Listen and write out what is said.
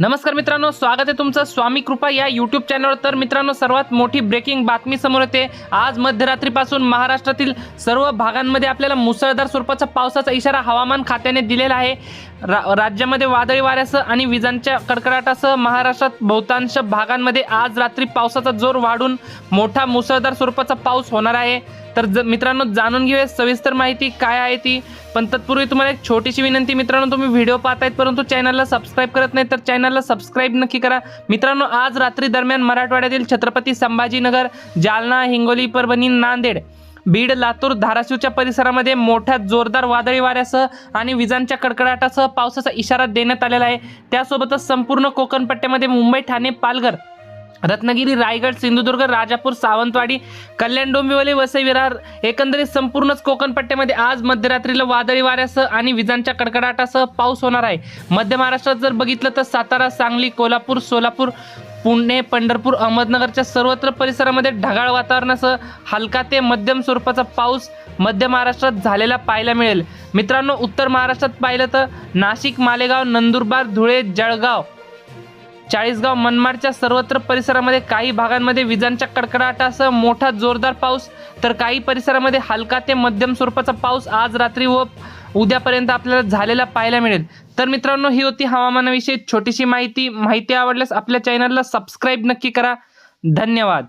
नमस्कार मित्रांनो स्वागत आहे तुमचं स्वामी कृपा या यूट्यूब चॅनलवर तर मित्रांनो सर्वात मोठी ब्रेकिंग बातमी समोर येते. आज मध्यरात्रीपासून महाराष्ट्रातील सर्व भागांमध्ये आपल्याला मुसळधार स्वरूपाचा पावसाचा इशारा हवामान खात्याने दिलेला आहे. रा राज्यामध्ये वादळी वाऱ्यासह आणि विजांच्या कडकडाटासह महाराष्ट्रात बहुतांश भागांमध्ये आज रात्री पावसाचा जोर वाढून मोठा मुसळधार स्वरूपाचा पाऊस होणार आहे. तर ज मित्रांनो जाणून घेऊया सविस्तर माहिती काय आहे ती. पण तत्पूर्वी तुम्हाला एक छोटीशी विनंती मित्रांनो तुम्ही व्हिडिओ पाहतायत परंतु चॅनलला सबस्क्राईब करत नाही तर चॅनलला सबस्क्राईब नक्की करा. मित्रांनो आज रात्री दरम्यान मराठवाड्यातील छत्रपती संभाजीनगर जालना हिंगोली परभणी नांदेड बीड लातूर धाराशिवच्या परिसरामध्ये मोठ्या जोरदार वादळी वाऱ्यासह आणि विजांच्या कडकडाटासह पावसाचा इशारा देण्यात आलेला आहे. त्यासोबतच संपूर्ण कोकण पट्ट्यामध्ये मुंबई ठाणे पालघर रत्नागिरी रायगड सिंधुदुर्ग राजापूर सावंतवाडी कल्याण डोंबिवली वसई विरार एकंदरीत संपूर्णच कोकणपट्ट्यामध्ये आज मध्यरात्रीला वादळी वाऱ्यासह आणि विजांच्या कडकडाटासह पाऊस होणार आहे. मध्य महाराष्ट्रात जर बघितलं तर सातारा सांगली कोल्हापूर सोलापूर पुणे पंढरपूर अहमदनगरच्या सर्वत्र परिसरामध्ये ढगाळ वातावरणासह हलका ते मध्यम स्वरूपाचा पाऊस मध्य महाराष्ट्रात झालेला पाहायला मिळेल. मित्रांनो उत्तर महाराष्ट्रात पाहिलं तर नाशिक मालेगाव नंदुरबार धुळे जळगाव चाळीसगाव मनमाडच्या सर्वत्र परिसरामध्ये काही भागांमध्ये विजांच्या कडकडाटासह मोठा जोरदार पाऊस तर काही परिसरामध्ये हलका ते मध्यम स्वरूपाचा पाऊस आज रात्री व उद्यापर्यंत आपल्याला झालेला पाहायला मिळेल. तर मित्रांनो ही होती हवामानाविषयी छोटीशी माहिती. माहिती आवडल्यास आपल्या चॅनलला सबस्क्राईब नक्की करा. धन्यवाद.